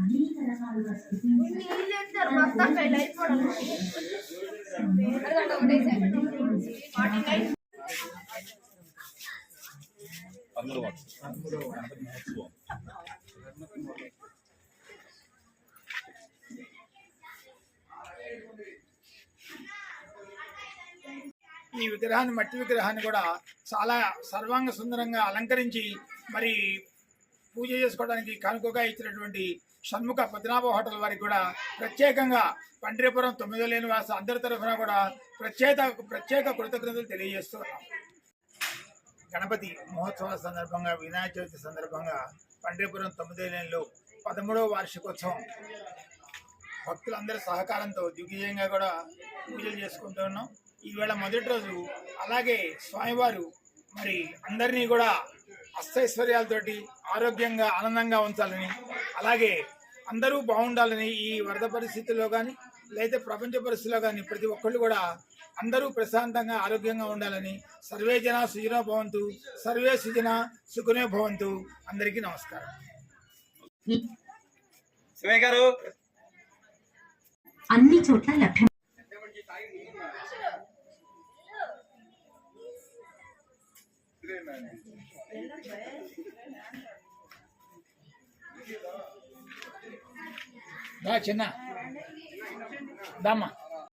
అనేక రకాలుగా ఈ విగ్రహాన్ని మట్టి విగ్రహాన్ని కూడా చాలా సర్వాంగ సుందరంగా అలంకరించి మరి పూజ చేసుకోవడానికి కానుకగా ఇచ్చినటువంటి షణ్ముఖ పద్మనాభ హోటల్ వారికి కూడా ప్రత్యేకంగా పండ్రిపురం తొమ్మిదో లేని వాస అందరి తరఫున కూడా ప్రత్యేక ప్రత్యేక కృతజ్ఞతలు తెలియజేస్తున్నాం గణపతి మహోత్సవాల సందర్భంగా వినాయక చవితి సందర్భంగా పండ్రిపురం తొమ్మిదో లేనిలో పదమూడవ వార్షికోత్సవం. భక్తులందరి సహకారంతో దిగ్విజయంగా కూడా పూజలు చేసుకుంటూ ఉన్నాం. ఈవేళ మొదటి రోజు అలాగే స్వామివారు మరి అందరినీ కూడా అష్టైశ్వర్యాలతోటి ఆరోగ్యంగా ఆనందంగా ఉంచాలని అలాగే అందరూ బాగుండాలని ఈ వరద పరిస్థితుల్లో కానీ లేదా ప్రపంచ పరిస్థితుల్లో కానీ ప్రతి ఒక్కళ్ళు కూడా అందరూ ప్రశాంతంగా ఆరోగ్యంగా ఉండాలని సర్వే జన సుజనో భవంతు సర్వే సుజన సుఖనే భవంతు. అందరికీ నమస్కారం. గారు. అన్ని చోట్ల లభ్యం. చిన్న. దమ్మా.